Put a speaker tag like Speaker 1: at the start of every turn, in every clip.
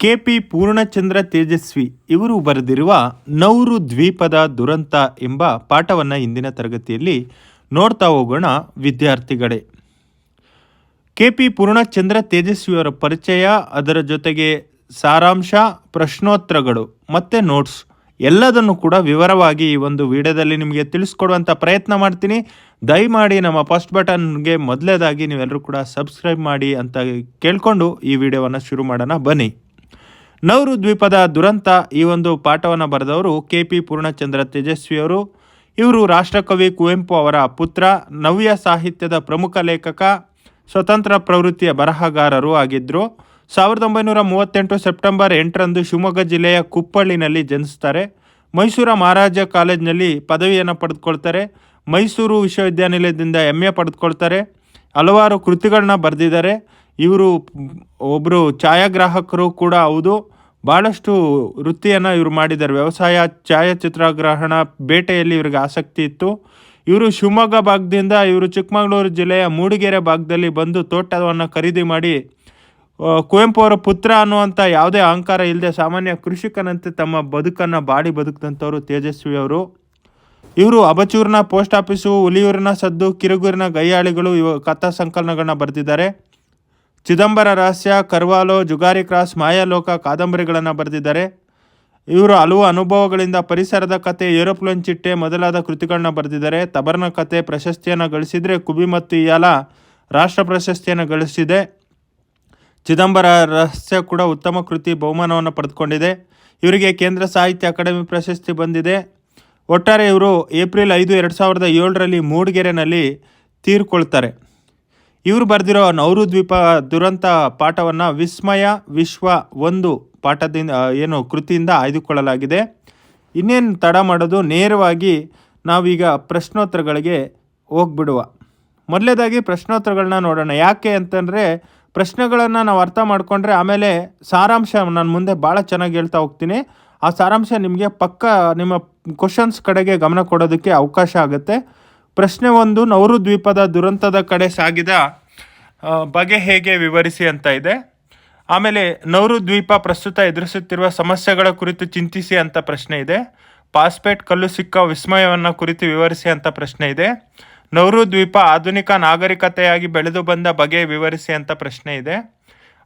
Speaker 1: K P Purnachandra Tejasvi, ಇವರು ಬರೆದಿರುವ Nauru ದ್ವೀಪದ ದುರಂತ ಎಂಬ ಪಾಠವನ್ನು ಇಂದಿನ ತರಗತಿಯಲ್ಲಿ ನೋಡ್ತಾ ಹೋಗೋಣ ವಿದ್ಯಾರ್ಥಿಗಳೇ. ಕೆ ಪಿ ಪೂರ್ಣಚಂದ್ರ ತೇಜಸ್ವಿಯವರ ಪರಿಚಯ, ಅದರ ಜೊತೆಗೆ ಸಾರಾಂಶ, ಪ್ರಶ್ನೋತ್ತರಗಳು, ಮತ್ತು ನೋಟ್ಸ್ ಎಲ್ಲದನ್ನು ಕೂಡ ವಿವರವಾಗಿ ಈ ಒಂದು ವಿಡಿಯೋದಲ್ಲಿ ನಿಮಗೆ ತಿಳಿಸ್ಕೊಡುವಂಥ ಪ್ರಯತ್ನ ಮಾಡ್ತೀನಿ. ದಯಮಾಡಿ ನಮ್ಮ ಫಸ್ಟ್ ಬಟನ್ಗೆ ಮೊದಲೇದಾಗಿ ನೀವೆಲ್ಲರೂ ಕೂಡ ಸಬ್ಸ್ಕ್ರೈಬ್ ಮಾಡಿ ಅಂತ ಕೇಳಿಕೊಂಡು ಈ ವಿಡಿಯೋವನ್ನು ಶುರು ಮಾಡೋಣ ಬನ್ನಿ. ನೌರು ದ್ವೀಪದ ದುರಂತ ಈ ಒಂದು ಪಾಠವನ್ನು ಬರೆದವರು ಕೆ ಪಿ ಪೂರ್ಣಚಂದ್ರ ತೇಜಸ್ವಿಯವರು. ಇವರು ರಾಷ್ಟ್ರಕವಿ ಕುವೆಂಪು ಅವರ ಪುತ್ರ, ನವ್ಯ ಸಾಹಿತ್ಯದ ಪ್ರಮುಖ ಲೇಖಕ, ಸ್ವತಂತ್ರ ಪ್ರವೃತ್ತಿಯ ಬರಹಗಾರರು ಆಗಿದ್ದರು ಸಾವಿರದ ಒಂಬೈನೂರ ಮೂವತ್ತೆಂಟು ಸೆಪ್ಟೆಂಬರ್ ಎಂಟರಂದು ಶಿವಮೊಗ್ಗ ಜಿಲ್ಲೆಯ ಕುಪ್ಪಳ್ಳಿನಲ್ಲಿ ಜನಿಸ್ತಾರೆ. ಮೈಸೂರ ಮಹಾರಾಜ ಕಾಲೇಜಿನಲ್ಲಿ ಪದವಿಯನ್ನು ಪಡೆದುಕೊಳ್ತಾರೆ. ಮೈಸೂರು ವಿಶ್ವವಿದ್ಯಾನಿಲಯದಿಂದ ಎಂ ಎ ಪಡೆದುಕೊಳ್ತಾರೆ. ಹಲವಾರು ಕೃತಿಗಳನ್ನ ಬರೆದಿದ್ದಾರೆ. ಇವರು ಒಬ್ಬರು ಛಾಯಾಗ್ರಾಹಕರು ಕೂಡ ಹೌದು. ಭಾಳಷ್ಟು ವೃತ್ತಿಯನ್ನು ಇವರು ಮಾಡಿದ್ದಾರೆ. ವ್ಯವಸಾಯ, ಛಾಯಾಚಿತ್ರಗ್ರಹಣ ಬೇಟೆಯಲ್ಲಿ ಇವ್ರಿಗೆ ಆಸಕ್ತಿ ಇತ್ತು. ಇವರು ಶಿವಮೊಗ್ಗ ಭಾಗದಿಂದ ಇವರು ಚಿಕ್ಕಮಗಳೂರು ಜಿಲ್ಲೆಯ ಮೂಡಿಗೆರೆ ಭಾಗದಲ್ಲಿ ಬಂದು ತೋಟವನ್ನು ಖರೀದಿ ಮಾಡಿ ಕುವೆಂಪು ಅವರ ಪುತ್ರ ಅನ್ನುವಂಥ ಯಾವುದೇ ಅಹಂಕಾರ ಇಲ್ಲದೆ ಸಾಮಾನ್ಯ ಕೃಷಿಕನಂತೆ ತಮ್ಮ ಬದುಕನ್ನು ಬಾಡಿ ಬದುಕಿದಂಥವ್ರು ತೇಜಸ್ವಿ ಅವರು. ಇವರು ಅಬಚೂರಿನ ಪೋಸ್ಟ್ ಆಫೀಸು, ಹುಲಿಯೂರಿನ ಸದ್ದು, ಕಿರುಗೂರಿನ ಗೈಯಾಳಿಗಳು ಇವ ಕಥಾ ಸಂಕಲನಗಳನ್ನ ಬರೆದಿದ್ದಾರೆ. ಚಿದಂಬರ ರಹಸ್ಯ, ಕರ್ವಾಲೋ, ಜುಗಾರಿ ಕ್ರಾಸ್, ಮಾಯಾಲೋಕ, ಕಾದಂಬರಿಗಳನ್ನು ಬರೆದಿದ್ದಾರೆ. ಇವರು ಹಲವು ಅನುಭವಗಳಿಂದ ಪರಿಸರದ ಕತೆ, ಏರೋಪ್ಲೇನ್ ಚಿಟ್ಟೆ ಮೊದಲಾದ ಕೃತಿಗಳನ್ನ ಬರೆದಿದ್ದಾರೆ. ತಬರ್ನ ಕತೆ ಪ್ರಶಸ್ತಿಯನ್ನು ಗಳಿಸಿದರೆ ಕುಬಿ ಮತ್ತು ಇಯಾಲ ರಾಷ್ಟ್ರ ಪ್ರಶಸ್ತಿಯನ್ನು ಗಳಿಸಿದೆ. ಚಿದಂಬರ ರಹಸ್ಯ ಕೂಡ ಉತ್ತಮ ಕೃತಿ ಬಹುಮಾನವನ್ನು ಪಡೆದುಕೊಂಡಿದೆ. ಇವರಿಗೆ ಕೇಂದ್ರ ಸಾಹಿತ್ಯ ಅಕಾಡೆಮಿ ಪ್ರಶಸ್ತಿ ಬಂದಿದೆ. ಒಟ್ಟಾರೆ ಇವರು ಏಪ್ರಿಲ್ ಐದು, ಎರಡು ಸಾವಿರದ ಏಳರಲ್ಲಿ ಮೂಡಿಗೆರೆನಲ್ಲಿ ತೀರ್ಕೊಳ್ತಾರೆ. ಇವರು ಬರೆದಿರೋ ನೌರು ದ್ವೀಪ ದುರಂತ ಪಾಠವನ್ನು ವಿಸ್ಮಯ ವಿಶ್ವ ಒಂದು ಪಾಠದಿಂದ ಏನು ಕೃತಿಯಿಂದ ಆಯ್ದುಕೊಳ್ಳಲಾಗಿದೆ. ಇನ್ನೇನು ತಡ ಮಾಡೋದು? ನೇರವಾಗಿ ನಾವೀಗ ಪ್ರಶ್ನೋತ್ತರಗಳಿಗೆ ಹೋಗ್ಬಿಡುವ. ಮೊದಲೇದಾಗಿ ಪ್ರಶ್ನೋತ್ತರಗಳನ್ನ ನೋಡೋಣ. ಯಾಕೆ ಅಂತಂದರೆ, ಪ್ರಶ್ನೆಗಳನ್ನು ನಾವು ಅರ್ಥ ಮಾಡಿಕೊಂಡ್ರೆ ಆಮೇಲೆ ಸಾರಾಂಶ ನಾನು ಮುಂದೆ ಭಾಳ ಚೆನ್ನಾಗಿ ಹೇಳ್ತಾ ಹೋಗ್ತೀನಿ. ಆ ಸಾರಾಂಶ ನಿಮಗೆ ಪಕ್ಕ ನಿಮ್ಮ ಕ್ವಶನ್ಸ್ ಕಡೆಗೆ ಗಮನ ಕೊಡೋದಕ್ಕೆ ಅವಕಾಶ ಆಗುತ್ತೆ. ಪ್ರಶ್ನೆ ಒಂದು ನೌರು ದ್ವೀಪದ ದುರಂತದ ಕಡೆ ಸಾಗಿದ ಬಗೆ ಹೇಗೆ ವಿವರಿಸಿ ಅಂತ ಇದೆ. ಆಮೇಲೆ ನೌರು ದ್ವೀಪ ಪ್ರಸ್ತುತ ಎದುರಿಸುತ್ತಿರುವ ಸಮಸ್ಯೆಗಳ ಕುರಿತು ಚಿಂತಿಸಿ ಅಂತ ಪ್ರಶ್ನೆ ಇದೆ. ಪಾಸ್ಪೇಟ್ ಕಲ್ಲು ಸಿಕ್ಕ ವಿಸ್ಮಯವನ್ನು ಕುರಿತು ವಿವರಿಸಿ ಅಂತ ಪ್ರಶ್ನೆ ಇದೆ. ನೌರು ದ್ವೀಪ ಆಧುನಿಕ ನಾಗರಿಕತೆಯಾಗಿ ಬೆಳೆದು ಬಂದ ಬಗೆ ವಿವರಿಸಿ ಅಂತ ಪ್ರಶ್ನೆ ಇದೆ.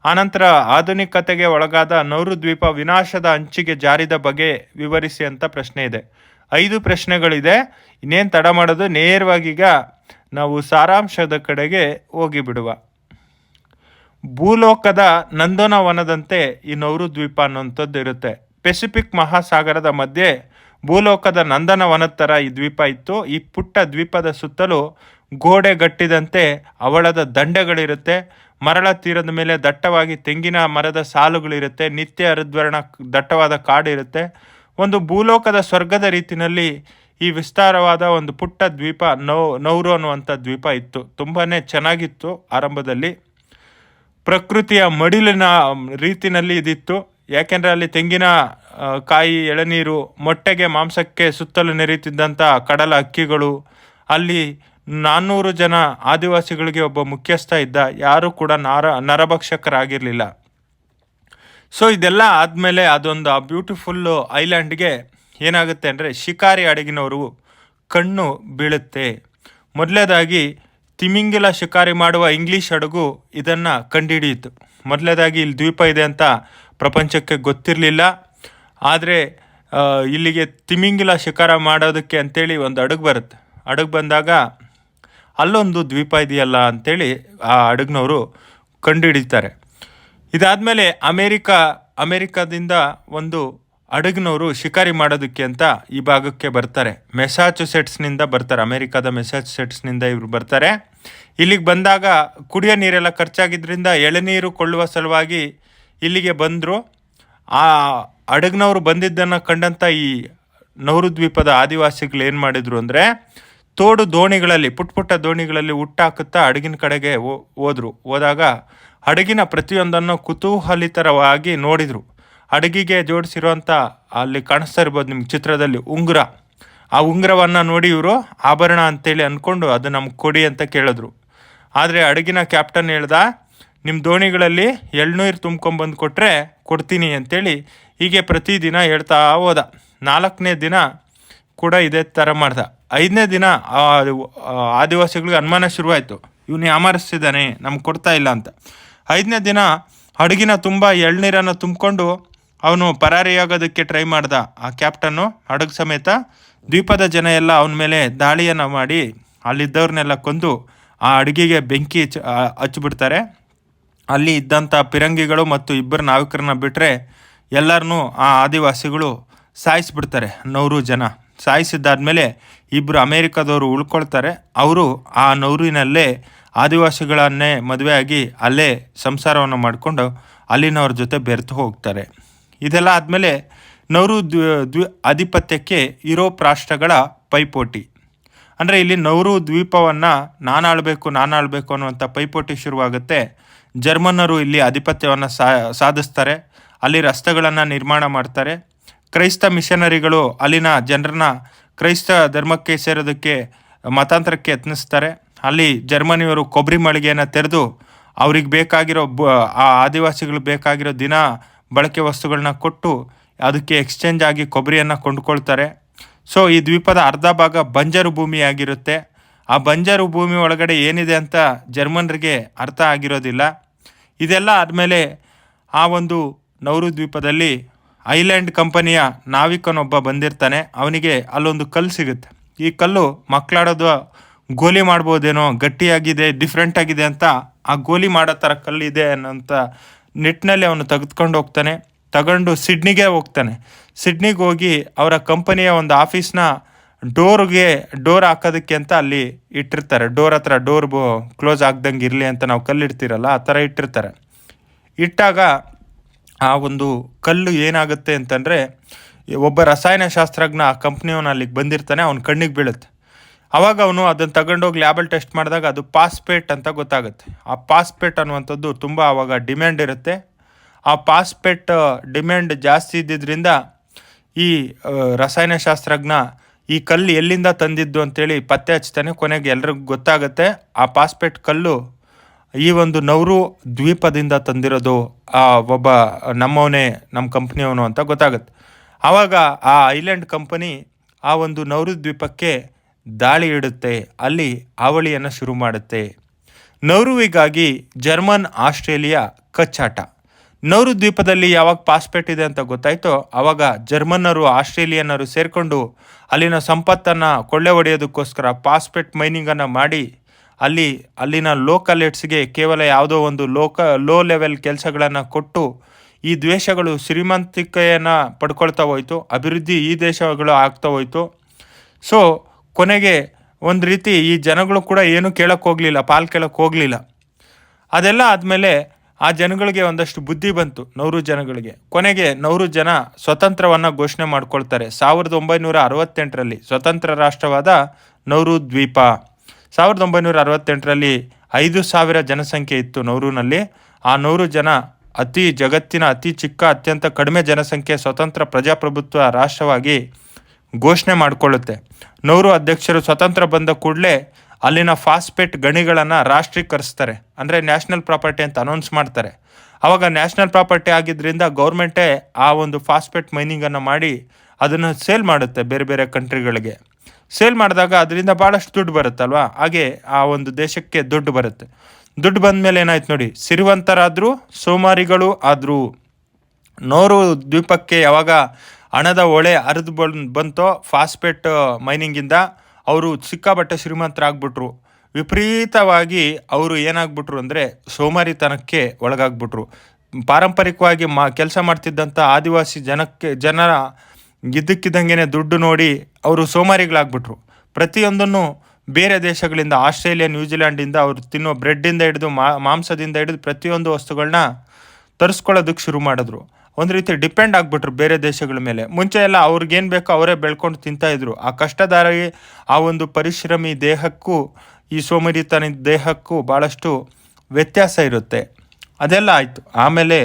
Speaker 1: ಆನಂತರ, ಆಧುನಿಕತೆಗೆ ಒಳಗಾದ ನೌರು ದ್ವೀಪ ವಿನಾಶದ ಅಂಚಿಗೆ ಜಾರಿದ ಬಗೆ ವಿವರಿಸಿ ಅಂತ ಪ್ರಶ್ನೆ ಇದೆ. ಐದು ಪ್ರಶ್ನೆಗಳಿದೆ. ಇನ್ನೇನು ತಡ ಮಾಡೋದು? ನೇರವಾಗೀಗ ನಾವು ಸಾರಾಂಶದ ಕಡೆಗೆ ಹೋಗಿಬಿಡುವ. ಭೂಲೋಕದ ನಂದನವನದಂತೆ ಈ ನೌರು ದ್ವೀಪ ಅನ್ನುವಂಥದ್ದು ಇರುತ್ತೆ. ಪೆಸಿಫಿಕ್ ಮಹಾಸಾಗರದ ಮಧ್ಯೆ ಭೂಲೋಕದ ನಂದನವನದ ಥರ ಈ ದ್ವೀಪ ಇತ್ತು. ಈ ಪುಟ್ಟ ದ್ವೀಪದ ಸುತ್ತಲೂ ಗೋಡೆ ಗಟ್ಟಿದಂತೆ ಅವಳದ ದಂಡೆಗಳಿರುತ್ತೆ. ಮರಳ ತೀರದ ಮೇಲೆ ದಟ್ಟವಾಗಿ ತೆಂಗಿನ ಮರದ ಸಾಲುಗಳಿರುತ್ತೆ. ನಿತ್ಯ ಹರಿದ್ವರ್ಣ ದಟ್ಟವಾದ ಕಾಡು ಇರುತ್ತೆ ಒಂದು ಭೂಲೋಕದ ಸ್ವರ್ಗದ ರೀತಿಯಲ್ಲಿ ಈ ವಿಸ್ತಾರವಾದ ಒಂದು ಪುಟ್ಟ ದ್ವೀಪ ನೌ, ನೌರು ಅನ್ನುವಂಥ ದ್ವೀಪ ಇತ್ತು. ತುಂಬಾ ಚೆನ್ನಾಗಿತ್ತು ಆರಂಭದಲ್ಲಿ. ಪ್ರಕೃತಿಯ ಮಡಿಲಿನ ರೀತಿಯಲ್ಲಿ ಇದಿತ್ತು. ಯಾಕೆಂದರೆ ಅಲ್ಲಿ ತೆಂಗಿನ ಕಾಯಿ, ಎಳನೀರು, ಮೊಟ್ಟೆಗೆ, ಮಾಂಸಕ್ಕೆ ಸುತ್ತಲೂ ನೆರೆಯುತ್ತಿದ್ದಂಥ ಕಡಲ ಅಕ್ಕಿಗಳು, ಅಲ್ಲಿ ನಾನ್ನೂರು ಜನ ಆದಿವಾಸಿಗಳಿಗೆ ಒಬ್ಬ ಮುಖ್ಯಸ್ಥ ಇದ್ದ. ಯಾರೂ ಕೂಡ ನಾರ, ನರಭಕ್ಷಕರಾಗಿರಲಿಲ್ಲ. ಸೊ ಇದೆಲ್ಲ ಆದಮೇಲೆ ಅದೊಂದು ಆ ಬ್ಯೂಟಿಫುಲ್ಲು ಐಲ್ಯಾಂಡ್ಗೆ ಏನಾಗುತ್ತೆ ಅಂದರೆ ಶಿಕಾರಿ ಹಡಗಿನವರು ಕಣ್ಣು ಬೀಳುತ್ತೆ. ಮೊದಲೇದಾಗಿ ತಿಮಿಂಗಿಲ ಶಿಕಾರಿ ಮಾಡುವ ಇಂಗ್ಲೀಷ್ ಹಡಗು ಇದನ್ನು ಕಂಡುಹಿಡಿಯಿತು. ಮೊದಲೇದಾಗಿ ಇಲ್ಲಿ ದ್ವೀಪ ಇದೆ ಅಂತ ಪ್ರಪಂಚಕ್ಕೆ ಗೊತ್ತಿರಲಿಲ್ಲ. ಆದರೆ ಇಲ್ಲಿಗೆ ತಿಮಿಂಗಿಲ ಶಿಕಾರ ಮಾಡೋದಕ್ಕೆ ಅಂತೇಳಿ ಒಂದು ಹಡಗು ಬರುತ್ತೆ. ಹಡಗು ಬಂದಾಗ ಅಲ್ಲೊಂದು ದ್ವೀಪ ಇದೆಯಲ್ಲ ಅಂತೇಳಿ ಆ ಹಡಗ್ನವರು ಕಂಡುಹಿಡಿತಾರೆ. ಇದಾದಮೇಲೆ ಅಮೇರಿಕಾ, ಅಮೇರಿಕಾದಿಂದ ಒಂದು ಹಡಗಿನವರು ಶಿಕಾರಿ ಮಾಡೋದಕ್ಕೆ ಅಂತ ಈ ಭಾಗಕ್ಕೆ ಬರ್ತಾರೆ. ಮೆಸಾಚುಸೆಟ್ಸ್ನಿಂದ ಬರ್ತಾರೆ. ಅಮೇರಿಕಾದ ಮೆಸಾಚುಸೆಟ್ಸ್ನಿಂದ ಇವರು ಬರ್ತಾರೆ. ಇಲ್ಲಿಗೆ ಬಂದಾಗ ಕುಡಿಯೋ ನೀರೆಲ್ಲ ಖರ್ಚಾಗಿದ್ದರಿಂದ ಎಳೆನೀರು ಕೊಳ್ಳುವ ಸಲುವಾಗಿ ಇಲ್ಲಿಗೆ ಬಂದರು. ಆ ಹಡಗ್ನವರು ಬಂದಿದ್ದನ್ನು ಕಂಡಂಥ ಈ ನೌರುದ್ವೀಪದ ಆದಿವಾಸಿಗಳು ಏನು ಮಾಡಿದರು ಅಂದರೆ ತೋಡು ದೋಣಿಗಳಲ್ಲಿ ಪುಟ್ಟ ಪುಟ್ಟ ದೋಣಿಗಳಲ್ಲಿ ಹುಟ್ಟಾಕುತ್ತಾ ಹಡಗಿನ ಕಡೆಗೆ ಹೋದ್ರು. ಹೋದಾಗ ಹಡಗಿನ ಪ್ರತಿಯೊಂದನ್ನು ಕುತೂಹಲಿತರವಾಗಿ ನೋಡಿದರು. ಹಡಗಿಗೆ ಜೋಡಿಸಿರುವಂಥ ಅಲ್ಲಿ ಕಾಣಿಸ್ತಾ ಇರ್ಬೋದು ನಿಮ್ಗೆ ಚಿತ್ರದಲ್ಲಿ ಉಂಗುರ. ಆ ಉಂಗುರವನ್ನು ನೋಡಿ ಇವರು ಆಭರಣ ಅಂತೇಳಿ ಅಂದ್ಕೊಂಡು ಅದು ನಮ್ಗೆ ಕೊಡಿ ಅಂತ ಕೇಳಿದ್ರು. ಆದರೆ ಹಡಗಿನ ಕ್ಯಾಪ್ಟನ್ ಹೇಳ್ದ ನಿಮ್ಮ ದೋಣಿಗಳಲ್ಲಿ ಎಳ್ನೀರು ತುಂಬ್ಕೊಂಬಂದು ಕೊಟ್ಟರೆ ಕೊಡ್ತೀನಿ ಅಂತೇಳಿ ಹೀಗೆ ಪ್ರತಿದಿನ ಹೇಳ್ತಾ ಹೋದ. ನಾಲ್ಕನೇ ದಿನ ಕೂಡ ಇದೇ ಥರ ಮಾಡ್ದ. ಐದನೇ ದಿನ ಆದಿವಾಸಿಗಳಿಗೆ ಅನುಮಾನ ಶುರುವಾಯಿತು. ಇವನು ಯಾಮಾರಿಸ್ತಿದ್ದಾನೆ, ನಮ್ಗೆ ಕೊಡ್ತಾ ಇಲ್ಲ ಅಂತ. ಐದನೇ ದಿನ ಹಡಗಿನ ತುಂಬ ಎಳ್ನೀರನ್ನು ತುಂಬಿಕೊಂಡು ಅವನು ಪರಾರಿಯಾಗೋದಕ್ಕೆ ಟ್ರೈ ಮಾಡ್ದ. ಆ ಕ್ಯಾಪ್ಟನ್ನು ಹಡಗು ಸಮೇತ ದ್ವೀಪದ ಜನ ಎಲ್ಲ ಅವನ ಮೇಲೆ ದಾಳಿಯನ್ನು ಮಾಡಿ ಅಲ್ಲಿದ್ದವ್ರನ್ನೆಲ್ಲ ಕೊಂದು ಆ ಅಡುಗೆಗೆ ಬೆಂಕಿ ಹಚ್ಚ ಹಚ್ಚಿಬಿಡ್ತಾರೆ. ಅಲ್ಲಿ ಇದ್ದಂಥ ಪಿರಂಗಿಗಳು ಮತ್ತು ಇಬ್ಬರು ನಾವಿಕರನ್ನ ಬಿಟ್ಟರೆ ಎಲ್ಲರನ್ನೂ ಆ ಆದಿವಾಸಿಗಳು ಸಾಯಿಸಿಬಿಡ್ತಾರೆ, ನೂರು ಜನ. ಸಾಯಿಸಿದ್ದಾದ್ಮೇಲೆ ಇಬ್ಬರು ಅಮೇರಿಕಾದವರು ಉಳ್ಕೊಳ್ತಾರೆ. ಅವರು ಆ ನೌರಿನಲ್ಲೇ ಆದಿವಾಸಿಗಳನ್ನೇ ಮದುವೆಯಾಗಿ ಅಲ್ಲೇ ಸಂಸಾರವನ್ನು ಮಾಡಿಕೊಂಡು ಅಲ್ಲಿನವ್ರ ಜೊತೆ ಬೆರೆತು ಹೋಗ್ತಾರೆ. ಇದೆಲ್ಲ ಆದಮೇಲೆ ನೌರು ದ್ವಿ ದ್ವಿ ಆಧಿಪತ್ಯಕ್ಕೆ ಯುರೋಪ್ ರಾಷ್ಟ್ರಗಳ ಪೈಪೋಟಿ. ಅಂದರೆ ಇಲ್ಲಿ ನೌರು ದ್ವೀಪವನ್ನು ನಾನಾಳ್ಬೇಕು ನಾನಾಳ್ಬೇಕು ನಾನು ಅನ್ನುವಂಥ ಪೈಪೋಟಿ ಶುರುವಾಗುತ್ತೆ. ಜರ್ಮನ್ನರು ಇಲ್ಲಿ ಆಧಿಪತ್ಯವನ್ನು ಸಾಧಿಸ್ತಾರೆ. ಅಲ್ಲಿ ರಸ್ತೆಗಳನ್ನು ನಿರ್ಮಾಣ ಮಾಡ್ತಾರೆ. ಕ್ರೈಸ್ತ ಮಿಷನರಿಗಳು ಅಲ್ಲಿನ ಜನರನ್ನ ಕ್ರೈಸ್ತ ಧರ್ಮಕ್ಕೆ ಸೇರೋದಕ್ಕೆ ಮತಾಂತರಕ್ಕೆ ಯತ್ನಿಸ್ತಾರೆ. ಅಲ್ಲಿ ಜರ್ಮನಿಯವರು ಕೊಬ್ಬರಿ ಮಳಿಗೆಯನ್ನು ತೆರೆದು ಅವ್ರಿಗೆ ಬೇಕಾಗಿರೋ ಬ, ಆ ಆದಿವಾಸಿಗಳು ಬೇಕಾಗಿರೋ ದಿನ ಬಳಕೆ ವಸ್ತುಗಳನ್ನ ಕೊಟ್ಟು ಅದಕ್ಕೆ ಎಕ್ಸ್ಚೇಂಜ್ ಆಗಿ ಕೊಬ್ಬರಿಯನ್ನು ಕೊಂಡುಕೊಳ್ತಾರೆ. ಸೊ ಈ ದ್ವೀಪದ ಅರ್ಧ ಭಾಗ ಬಂಜರು ಭೂಮಿಯಾಗಿರುತ್ತೆ. ಆ ಬಂಜರು ಭೂಮಿ ಒಳಗಡೆ ಏನಿದೆ ಅಂತ ಜರ್ಮನ್ರಿಗೆ ಅರ್ಥ ಆಗಿರೋದಿಲ್ಲ. ಇದೆಲ್ಲ ಆದಮೇಲೆ ಆ ಒಂದು ನೌರು ದ್ವೀಪದಲ್ಲಿ ಐಲ್ಯಾಂಡ್ ಕಂಪನಿಯ ನಾವಿಕನೊಬ್ಬ ಬಂದಿರ್ತಾನೆ. ಅವನಿಗೆ ಅಲ್ಲೊಂದು ಕಲ್ಲು ಸಿಗುತ್ತೆ. ಈ ಕಲ್ಲು ಮಕ್ಕಳಾಡೋದು ಗೋಲಿ ಮಾಡ್ಬೋದೇನೋ, ಗಟ್ಟಿಯಾಗಿದೆ ಡಿಫ್ರೆಂಟ್ ಆಗಿದೆ ಅಂತ ಆ ಗೋಲಿ ಮಾಡೋ ಥರ ಕಲ್ಲಿದೆ ಅನ್ನೋಂಥ ನಿಟ್ಟಿನಲ್ಲಿ ಅವನು ತೆಗೆದುಕೊಂಡು ಹೋಗ್ತಾನೆ. ತಗೊಂಡು ಸಿಡ್ನಿಗೆ ಹೋಗ್ತಾನೆ. ಸಿಡ್ನಿಗೆ ಹೋಗಿ ಅವರ ಕಂಪನಿಯ ಒಂದು ಆಫೀಸ್ನ ಡೋರ್ಗೆ ಡೋರ್ ಹಾಕೋದಕ್ಕೆ ಅಂತ ಅಲ್ಲಿ ಇಟ್ಟಿರ್ತಾರೆ. ಡೋರ್ ಹತ್ರ ಡೋರ್ ಬೋ, ಕ್ಲೋಸ್ ಆಗ್ದಂಗೆ ಇರಲಿ ಅಂತ ನಾವು ಕಲ್ಲಿಡ್ತೀರಲ್ಲ, ಆ ಥರ ಇಟ್ಟಿರ್ತಾರೆ. ಇಟ್ಟಾಗ ಆ ಒಂದು ಕಲ್ಲು ಏನಾಗುತ್ತೆ ಅಂತಂದರೆ, ಒಬ್ಬ ರಸಾಯನಶಾಸ್ತ್ರಜ್ಞ ಆ ಕಂಪ್ನಿಯವನು ಅಲ್ಲಿಗೆ ಬಂದಿರ್ತಾನೆ, ಅವ್ನ ಕಣ್ಣಿಗೆ ಬೀಳುತ್ತೆ. ಅವಾಗ ಅವನು ಅದನ್ನು ತಗೊಂಡೋಗಿ ಲ್ಯಾಬಲ್ ಟೆಸ್ಟ್ ಮಾಡಿದಾಗ ಅದು ಪಾಸ್ಪೇಟ್ ಅಂತ ಗೊತ್ತಾಗುತ್ತೆ. ಆ ಪಾಸ್ಪೇಟ್ ಅನ್ನುವಂಥದ್ದು ತುಂಬ ಅವಾಗ ಡಿಮ್ಯಾಂಡ್ ಇರುತ್ತೆ. ಆ ಪಾಸ್ಪೇಟ್ ಡಿಮ್ಯಾಂಡ್ ಜಾಸ್ತಿ ಇದ್ದಿದ್ದರಿಂದ ಈ ರಸಾಯನಶಾಸ್ತ್ರಜ್ಞ ಈ ಕಲ್ಲು ಎಲ್ಲಿಂದ ತಂದಿದ್ದು ಅಂತೇಳಿ ಪತ್ತೆ ಹಚ್ತಾನೆ ಕೊನೆಗೆ ಎಲ್ರಿಗೂ ಗೊತ್ತಾಗುತ್ತೆ ಆ ಪಾಸ್ಪೇಟ್ ಕಲ್ಲು ಈ ಒಂದು ನೌರು ದ್ವೀಪದಿಂದ ತಂದಿರೋದು ಆ ಒಬ್ಬ ನಮ್ಮವನೇ, ನಮ್ಮ ಕಂಪ್ನಿಯವನು ಅಂತ ಗೊತ್ತಾಗುತ್ತೆ. ಆವಾಗ ಆ ಐಲ್ಯಾಂಡ್ ಕಂಪನಿ ಆ ಒಂದು ನೌರು ದ್ವೀಪಕ್ಕೆ ದಾಳಿ ಇಡುತ್ತೆ, ಅಲ್ಲಿ ಹಾವಳಿಯನ್ನು ಶುರು ಮಾಡುತ್ತೆ. ನೌರುವಿಗಾಗಿ ಜರ್ಮನ್ ಆಸ್ಟ್ರೇಲಿಯಾ ಕಚ್ಚಾಟ. ನೌರು ದ್ವೀಪದಲ್ಲಿ ಯಾವಾಗ ಪಾಸ್ಪೇಟ್ ಇದೆ ಅಂತ ಗೊತ್ತಾಯ್ತೋ ಆವಾಗ ಜರ್ಮನ್ನರು, ಆಸ್ಟ್ರೇಲಿಯನ್ನರು ಸೇರಿಕೊಂಡು ಅಲ್ಲಿನ ಸಂಪತ್ತನ್ನು ಕೊಳ್ಳೆ ಹೊಡೆಯೋದಕ್ಕೋಸ್ಕರ ಪಾಸ್ಪೇಟ್ ಮೈನಿಂಗನ್ನು ಮಾಡಿ, ಅಲ್ಲಿ, ಅಲ್ಲಿನ ಲೋಕಲ್ ಏಟ್ಸ್ಗೆ ಕೇವಲ ಯಾವುದೋ ಒಂದು ಲೋಕ, ಲೋ ಲೆವೆಲ್ ಕೆಲಸಗಳನ್ನು ಕೊಟ್ಟು, ಈ ದ್ವೇಷಗಳು ಶ್ರೀಮಂತಿಕೆಯನ್ನು ಪಡ್ಕೊಳ್ತಾ ಹೋಯಿತು, ಅಭಿವೃದ್ಧಿ ಈ ದೇಶಗಳು ಆಗ್ತಾ ಹೋಯಿತು. ಸೊ ಕೊನೆಗೆ ಒಂದು ರೀತಿ ಈ ಜನಗಳು ಕೂಡ ಏನೂ ಕೇಳಕ್ಕೆ ಹೋಗಲಿಲ್ಲ, ಪಾಲ್ ಕೇಳಕ್ಕೆ ಹೋಗಲಿಲ್ಲ. ಅದೆಲ್ಲ ಆದಮೇಲೆ ಆ ಜನಗಳಿಗೆ ಒಂದಷ್ಟು ಬುದ್ಧಿ ಬಂತು, ನೂರು ಜನಗಳಿಗೆ. ಕೊನೆಗೆ ನೂರು ಜನ ಸ್ವತಂತ್ರವನ್ನು ಘೋಷಣೆ ಮಾಡ್ಕೊಳ್ತಾರೆ. ಸಾವಿರದ ಒಂಬೈನೂರ ಅರವತ್ತೆಂಟರಲ್ಲಿ ಸ್ವತಂತ್ರ ರಾಷ್ಟ್ರವಾದ ನೌರು ದ್ವೀಪ. ಸಾವಿರದ ಒಂಬೈನೂರ ಅರವತ್ತೆಂಟರಲ್ಲಿ ಐದು ಸಾವಿರ ಜನಸಂಖ್ಯೆ ಇತ್ತು ನೌರುನಲ್ಲಿ. ಆ ನೂರು ಜನ ಅತಿ ಜಗತ್ತಿನ ಅತಿ ಚಿಕ್ಕ, ಅತ್ಯಂತ ಕಡಿಮೆ ಜನಸಂಖ್ಯೆ ಸ್ವತಂತ್ರ ಪ್ರಜಾಪ್ರಭುತ್ವ ರಾಷ್ಟ್ರವಾಗಿ ಘೋಷಣೆ ಮಾಡಿಕೊಳ್ಳುತ್ತೆ. ನೂರು ಅಧ್ಯಕ್ಷರು ಸ್ವತಂತ್ರ ಬಂದ ಕೂಡಲೇ ಅಲ್ಲಿನ ಫಾಸ್ಪೇಟ್ ಗಣಿಗಳನ್ನು ರಾಷ್ಟ್ರೀಕರಿಸ್ತಾರೆ. ಅಂದರೆ ನ್ಯಾಷನಲ್ ಪ್ರಾಪರ್ಟಿ ಅಂತ ಅನೌನ್ಸ್ ಮಾಡ್ತಾರೆ. ಆವಾಗ ನ್ಯಾಷನಲ್ ಪ್ರಾಪರ್ಟಿ ಆಗಿದ್ದರಿಂದ ಗೌರ್ಮೆಂಟೇ ಆ ಒಂದು ಫಾಸ್ಪೇಟ್ ಮೈನಿಂಗನ್ನು ಮಾಡಿ ಅದನ್ನು ಸೇಲ್ ಮಾಡುತ್ತೆ ಬೇರೆ ಬೇರೆ ಕಂಟ್ರಿಗಳಿಗೆ. ಸೇಲ್ ಮಾಡಿದಾಗ ಅದರಿಂದ ಭಾಳಷ್ಟು ದುಡ್ಡು ಬರುತ್ತಲ್ವಾ? ಹಾಗೆ ಆ ಒಂದು ದೇಶಕ್ಕೆ ದುಡ್ಡು ಬರುತ್ತೆ. ದುಡ್ಡು ಬಂದ ಮೇಲೆ ಏನಾಯ್ತು ನೋಡಿ, ಸಿರಿವಂತರಾದರೂ ಸೋಮಾರಿಗಳು ಆದರೂ ನೋರು ದ್ವೀಪಕ್ಕೆ ಯಾವಾಗ ಹಣದ ಹೊಳೆ ಹರಿದು ಬಂತು ಫಾಸ್ಪೇಟ್ ಮೈನಿಂಗಿಂದ ಅವರು ಸಿಕ್ಕಾಪಟ್ಟೆ ಶ್ರೀಮಂತರಾಗ್ಬಿಟ್ರು. ವಿಪರೀತವಾಗಿ ಅವರು ಏನಾಗ್ಬಿಟ್ರು ಅಂದರೆ ಸೋಮಾರಿತನಕ್ಕೆ ಒಳಗಾಗ್ಬಿಟ್ರು. ಪಾರಂಪರಿಕವಾಗಿ ಮಾ, ಕೆಲಸ ಮಾಡ್ತಿದ್ದಂಥ ಆದಿವಾಸಿ ಜನಕ್ಕೆ, ಜನರ ಇದ್ದಕ್ಕಿದ್ದಂಗೆ ದುಡ್ಡು ನೋಡಿ ಅವರು ಸೋಮಾರಿಗಳಾಗ್ಬಿಟ್ರು. ಪ್ರತಿಯೊಂದನ್ನು ಬೇರೆ ದೇಶಗಳಿಂದ, ಆಸ್ಟ್ರೇಲಿಯಾ, ನ್ಯೂಜಿಲ್ಯಾಂಡಿಂದ ಅವರು ತಿನ್ನೋ ಬ್ರೆಡ್ಡಿಂದ ಹಿಡಿದು ಮಾಂಸದಿಂದ ಹಿಡಿದು ಪ್ರತಿಯೊಂದು ವಸ್ತುಗಳನ್ನ ತರಿಸ್ಕೊಳ್ಳೋದಕ್ಕೆ ಶುರು ಮಾಡಿದ್ರು. ಒಂದು ರೀತಿ ಡಿಪೆಂಡ್ ಆಗಿಬಿಟ್ರು ಬೇರೆ ದೇಶಗಳ ಮೇಲೆ. ಮುಂಚೆ ಎಲ್ಲ ಅವ್ರಿಗೇನು ಬೇಕೋ ಅವರೇ ಬೆಳ್ಕೊಂಡು ತಿಂತಾಯಿದ್ರು ಆ ಕಷ್ಟದಾರಿ, ಆ ಒಂದು ಪರಿಶ್ರಮಿ ದೇಹಕ್ಕೂ, ಈ ಸೋಮರಿತನ ದೇಹಕ್ಕೂ ಭಾಳಷ್ಟು ವ್ಯತ್ಯಾಸ ಇರುತ್ತೆ. ಅದೆಲ್ಲ ಆಯಿತು. ಆಮೇಲೆ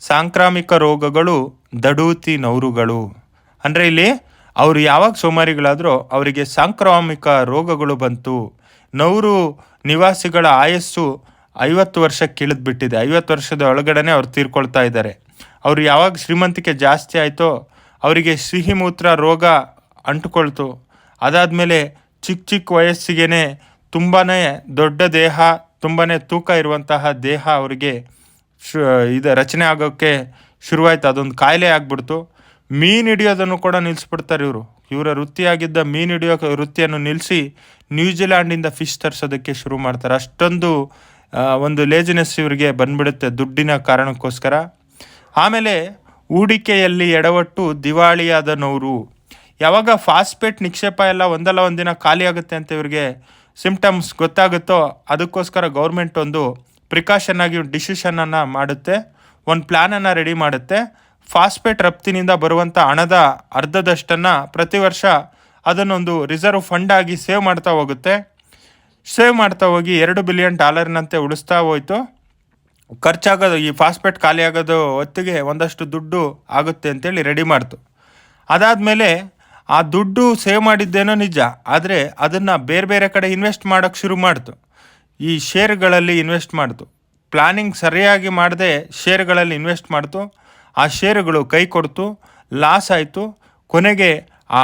Speaker 1: ಸಾಂಕ್ರಾಮಿಕ ರೋಗಗಳು, ದಡೂತಿ ನೌರುಗಳು. ಅಂದರೆ ಇಲ್ಲಿ ಅವರು ಯಾವಾಗ ಸೋಮಾರಿಗಳಾದರೂ ಅವರಿಗೆ ಸಾಂಕ್ರಾಮಿಕ ರೋಗಗಳು ಬಂತು. ನೌರು ನಿವಾಸಿಗಳ ಆಯಸ್ಸು ಐವತ್ತು ವರ್ಷಕ್ಕೆ ಇಳಿದ್ಬಿಟ್ಟಿದೆ. ಐವತ್ತು ವರ್ಷದ ಒಳಗಡೆ ಅವ್ರು ತೀರ್ಕೊಳ್ತಾ ಇದ್ದಾರೆ. ಅವರು ಯಾವಾಗ ಶ್ರೀಮಂತಿಕೆ ಜಾಸ್ತಿ ಆಯಿತೋ ಅವರಿಗೆ ಸಿಹಿ ಮೂತ್ರ ರೋಗ ಅಂಟುಕೊಳ್ತು. ಅದಾದಮೇಲೆ ಚಿಕ್ಕ ಚಿಕ್ಕ ವಯಸ್ಸಿಗೆ ತುಂಬಾ ದೊಡ್ಡ ದೇಹ ತುಂಬಾ ತೂಕ ಇರುವಂತಹ ದೇಹ ಅವರಿಗೆ ಶು, ಇದು ರಚನೆ ಆಗೋಕ್ಕೆ ಶುರುವಾಯಿತು. ಅದೊಂದು ಕಾಯಿಲೆ ಆಗಿಬಿಡ್ತು. ಮೀನು ಹಿಡಿಯೋದನ್ನು ಕೂಡ ನಿಲ್ಲಿಸ್ಬಿಡ್ತಾರೆ ಇವರು. ಇವರ ವೃತ್ತಿಯಾಗಿದ್ದ ಮೀನು ಹಿಡಿಯೋ ವೃತ್ತಿಯನ್ನು ನಿಲ್ಲಿಸಿ ನ್ಯೂಜಿಲ್ಯಾಂಡಿಂದ ಫಿಶ್ ತರಿಸೋದಕ್ಕೆ ಶುರು ಮಾಡ್ತಾರೆ. ಅಷ್ಟೊಂದು ಒಂದು ಲೇಜಿನೆಸ್ ಇವರಿಗೆ ಬಂದ್ಬಿಡುತ್ತೆ ದುಡ್ಡಿನ ಕಾರಣಕ್ಕೋಸ್ಕರ. ಆಮೇಲೆ ಹೂಡಿಕೆಯಲ್ಲಿ ಎಡವಟ್ಟು ದಿವಾಳಿಯಾದನವರು ಯಾವಾಗ ಫಾಸ್ಪೇಟ್ ನಿಕ್ಷೇಪ ಎಲ್ಲ ಒಂದಲ್ಲ ಒಂದಿನ ಖಾಲಿ ಆಗುತ್ತೆ ಅಂತ ಇವ್ರಿಗೆ ಸಿಂಪ್ಟಮ್ಸ್ ಗೊತ್ತಾಗುತ್ತೋ ಅದಕ್ಕೋಸ್ಕರ ಗೌರ್ಮೆಂಟ್ ಒಂದು ಪ್ರಿಕಾಷನ್ ಆಗಿ ಡಿಸಿಷನನ್ನು ಮಾಡುತ್ತೆ. ಒಂದು ಪ್ಲ್ಯಾನನ್ನು ರೆಡಿ ಮಾಡುತ್ತೆ. ಫಾಸ್ಪೇಟ್ ರಫ್ತಿನಿಂದ ಬರುವಂಥ ಹಣದ ಅರ್ಧದಷ್ಟನ್ನು ಪ್ರತಿ ವರ್ಷ ಅದನ್ನೊಂದು ರಿಸರ್ವ್ ಫಂಡ್ ಆಗಿ ಸೇವ್ ಮಾಡ್ತಾ ಹೋಗುತ್ತೆ. ಸೇವ್ ಮಾಡ್ತಾ ಹೋಗಿ ಎರಡು ಬಿಲಿಯನ್ ಡಾಲರ್ನಂತೆ ಉಳಿಸ್ತಾ ಹೋಯ್ತು. ಖರ್ಚಾಗೋದು, ಈ ಫಾಸ್ಪೇಟ್ ಖಾಲಿ ಆಗೋದು ಹೊತ್ತಿಗೆ ಒಂದಷ್ಟು ದುಡ್ಡು ಆಗುತ್ತೆ ಅಂತೇಳಿ ರೆಡಿ ಮಾಡ್ತು. ಅದಾದಮೇಲೆ ಆ ದುಡ್ಡು ಸೇವ್ ಮಾಡಿದ್ದೇನೋ ನಿಜ, ಆದರೆ ಅದನ್ನು ಬೇರೆ ಬೇರೆ ಕಡೆ ಇನ್ವೆಸ್ಟ್ ಮಾಡೋಕ್ಕೆ ಶುರು ಮಾಡ್ತು. ಈ ಶೇರ್ಗಳಲ್ಲಿ ಇನ್ವೆಸ್ಟ್ ಮಾಡ್ತು. ಪ್ಲಾನಿಂಗ್ ಸರಿಯಾಗಿ ಮಾಡದೆ ಶೇರ್ಗಳಲ್ಲಿ ಇನ್ವೆಸ್ಟ್ ಮಾಡ್ತು. ಆ ಶೇರುಗಳು ಕೈ ಕೊಡ್ತು ಲಾಸ್ ಆಯಿತು. ಕೊನೆಗೆ ಆ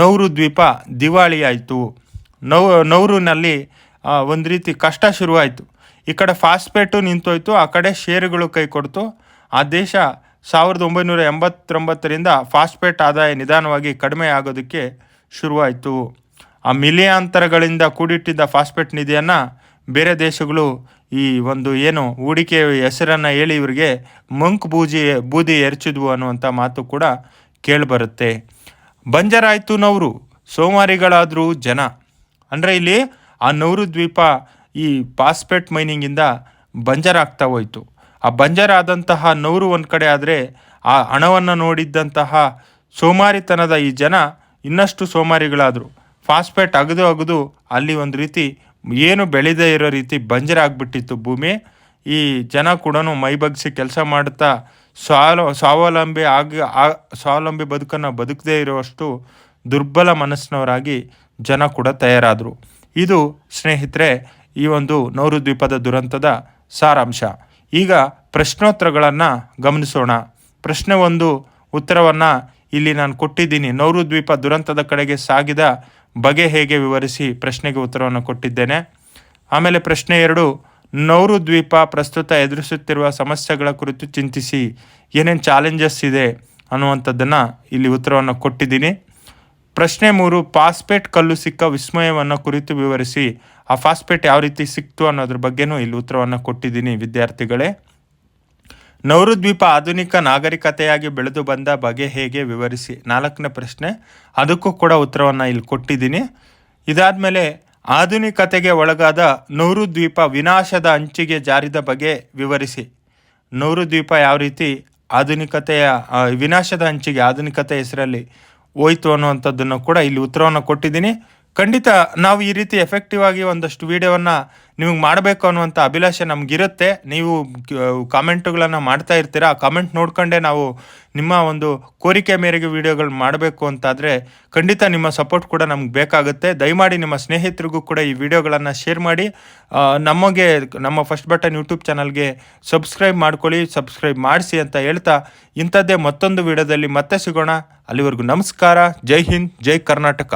Speaker 1: ನೌರು ದ್ವೀಪ ದಿವಾಳಿ ಆಯಿತು ನೌ, ನೌರುನಲ್ಲಿ ಒಂದು ರೀತಿ ಕಷ್ಟ ಶುರುವಾಯಿತು. ಈ ಕಡೆ ಫಾಸ್ಪೇಟು ನಿಂತೋಯ್ತು, ಆ ಕಡೆ ಷೇರುಗಳು ಕೈ ಕೊಡ್ತು. ಆ ದೇಶ ಸಾವಿರದ ಒಂಬೈನೂರ ಎಂಬತ್ತೊಂಬತ್ತರಿಂದ ಫಾಸ್ಪೇಟ್ ಆದಾಯ ನಿಧಾನವಾಗಿ ಕಡಿಮೆ ಆಗೋದಕ್ಕೆ ಶುರುವಾಯಿತು. ಆ ಮಿಲಿಯಾಂತರಗಳಿಂದ ಕೂಡಿಟ್ಟಿದ್ದ ಫಾಸ್ಪೇಟ್ ನಿಧಿಯನ್ನು ಬೇರೆ ದೇಶಗಳು ಈ ಒಂದು ಏನು ಹೂಡಿಕೆ ಹೆಸರನ್ನು ಹೇಳಿ ಇವರಿಗೆ ಮಂಕ್ ಬೂಜಿ, ಬೂದಿ ಎರಚಿದ್ವು ಅನ್ನುವಂಥ ಮಾತು ಕೂಡ ಕೇಳಿಬರುತ್ತೆ. ಬಂಜರಾಯಿತು ನವರು, ಸೋಮಾರಿಗಳಾದರೂ ಜನ. ಅಂದರೆ ಇಲ್ಲಿ ಆ ನೌರು ದ್ವೀಪ ಈ ಪಾಸ್ಪೇಟ್ ಮೈನಿಂಗಿಂದ ಬಂಜರಾಗ್ತಾ ಹೋಯಿತು. ಆ ಬಂಜರ ಆದಂತಹ ನೌರು ಒಂದು ಕಡೆ ಆದರೆ ಆ ಹಣವನ್ನು ನೋಡಿದ್ದಂತಹ ಸೋಮಾರಿತನದ ಈ ಜನ ಇನ್ನಷ್ಟು ಸೋಮಾರಿಗಳಾದರು. ಫಾಸ್ಪೇಟ್ ಅಗದು ಅಗದು ಅಲ್ಲಿ ಒಂದು ರೀತಿ ಏನು ಬೆಳೆದೇ ಇರೋ ರೀತಿ ಬಂಜರ ಆಗಿಬಿಟ್ಟಿತ್ತು ಭೂಮಿ. ಈ ಜನ ಕೂಡ ಮೈಬಗ್ಸಿ ಕೆಲಸ ಮಾಡುತ್ತಾ ಸ್ವಾಲ ಸ್ವಾವಲಂಬಿ ಆಗಿ ಆ- ಸ್ವಾವಲಂಬಿ ಬದುಕನ್ನು ಬದುಕದೇ ಇರುವಷ್ಟು ದುರ್ಬಲ ಮನಸ್ಸಿನವರಾಗಿ ಜನ ಕೂಡ ತಯಾರಾದರು. ಇದು ಸ್ನೇಹಿತರೆ ಈ ಒಂದು ನೌರು ದ್ವೀಪದ ದುರಂತದ ಸಾರಾಂಶ. ಈಗ ಪ್ರಶ್ನೋತ್ತರಗಳನ್ನು ಗಮನಿಸೋಣ. ಪ್ರಶ್ನೆ ಒಂದು, ಉತ್ತರವನ್ನು ಇಲ್ಲಿ ನಾನು ಕೊಟ್ಟಿದ್ದೀನಿ. ನೌರು ದ್ವೀಪ ದುರಂತದ ಕಡೆಗೆ ಸಾಗಿದ ಬಗೆ ಹೇಗೆ ವಿವರಿಸಿ ಪ್ರಶ್ನೆಗೆ ಉತ್ತರವನ್ನು ಕೊಟ್ಟಿದ್ದೇನೆ. ಆಮೇಲೆ ಪ್ರಶ್ನೆ ಎರಡು ನೌರು ದ್ವೀಪ ಪ್ರಸ್ತುತ ಎದುರಿಸುತ್ತಿರುವ ಸಮಸ್ಯೆಗಳ ಕುರಿತು ಚಿಂತಿಸಿ ಏನೇನು ಚಾಲೆಂಜಸ್ ಇದೆ ಅನ್ನುವಂಥದ್ದನ್ನು ಇಲ್ಲಿ ಉತ್ತರವನ್ನು ಕೊಟ್ಟಿದ್ದೀನಿ. ಪ್ರಶ್ನೆ ಮೂರು ಫಾಸ್ಪೇಟ್ ಕಲ್ಲು ಸಿಕ್ಕ ವಿಸ್ಮಯವನ್ನು ಕುರಿತು ವಿವರಿಸಿ. ಆ ಫಾಸ್ಪೇಟ್ ಯಾವ ರೀತಿ ಸಿಕ್ತು ಅನ್ನೋದ್ರ ಬಗ್ಗೆನೂ ಇಲ್ಲಿ ಉತ್ತರವನ್ನು ಕೊಟ್ಟಿದ್ದೀನಿ ವಿದ್ಯಾರ್ಥಿಗಳೇ. ನೌರು ದ್ವೀಪ ಆಧುನಿಕ ನಾಗರಿಕತೆಯಾಗಿ ಬೆಳೆದು ಬಂದ ಬಗೆ ಹೇಗೆ ವಿವರಿಸಿ. ನಾಲ್ಕನೇ ಪ್ರಶ್ನೆ, ಅದಕ್ಕೂ ಕೂಡ ಉತ್ತರವನ್ನು ಇಲ್ಲಿ ಕೊಟ್ಟಿದ್ದೀನಿ. ಇದಾದ ಮೇಲೆ ಆಧುನಿಕತೆಗೆ ಒಳಗಾದ ನೌರು ದ್ವೀಪ ವಿನಾಶದ ಅಂಚಿಗೆ ಜಾರಿದ ಬಗೆ ವಿವರಿಸಿ. ನೌರು ದ್ವೀಪ ಯಾವ ರೀತಿ ಆಧುನಿಕತೆಯ ವಿನಾಶದ ಅಂಚಿಗೆ ಆಧುನಿಕತೆ ಹೆಸರಲ್ಲಿ ಹೋಯ್ತು ಅನ್ನುವಂಥದ್ದನ್ನು ಕೂಡ ಇಲ್ಲಿ ಉತ್ತರವನ್ನು ಕೊಟ್ಟಿದ್ದೀನಿ. ಖಂಡಿತ ನಾವು ಈ ರೀತಿ ಎಫೆಕ್ಟಿವ್ ಆಗಿ ಒಂದಷ್ಟು ವಿಡಿಯೋವನ್ನು ನಿಮಗೆ ಮಾಡಬೇಕು ಅನ್ನುವಂಥ ಅಭಿಲಾಷೆ ನಮಗಿರುತ್ತೆ. ನೀವು ಕಾಮೆಂಟುಗಳನ್ನು ಮಾಡ್ತಾ ಇರ್ತೀರಾ? ಆ ಕಾಮೆಂಟ್ ನೋಡ್ಕೊಂಡೇ ನಾವು ನಿಮ್ಮ ಒಂದು ಕೋರಿಕೆ ಮೇರೆಗೆ ವಿಡಿಯೋಗಳು ಮಾಡಬೇಕು ಅಂತಾದರೆ ಖಂಡಿತ ನಿಮ್ಮ ಸಪೋರ್ಟ್ ಕೂಡ ನಮ್ಗೆ ಬೇಕಾಗುತ್ತೆ. ದಯಮಾಡಿ ನಿಮ್ಮ ಸ್ನೇಹಿತರಿಗೂ ಕೂಡ ಈ ವಿಡಿಯೋಗಳನ್ನು ಶೇರ್ ಮಾಡಿ. ನಮಗೆ, ನಮ್ಮ ಫಸ್ಟ್ ಬಟನ್ ಯೂಟ್ಯೂಬ್ ಚಾನಲ್ಗೆ ಸಬ್ಸ್ಕ್ರೈಬ್ ಮಾಡ್ಕೊಳ್ಳಿ ಸಬ್ಸ್ಕ್ರೈಬ್ ಮಾಡಿಸಿ ಅಂತ ಹೇಳ್ತಾ ಇಂಥದ್ದೇ ಮತ್ತೊಂದು ವಿಡಿಯೋದಲ್ಲಿ ಮತ್ತೆ ಸಿಗೋಣ. ಅಲ್ಲಿವರೆಗೂ ನಮಸ್ಕಾರ. ಜೈ ಹಿಂದ್, ಜೈ ಕರ್ನಾಟಕ.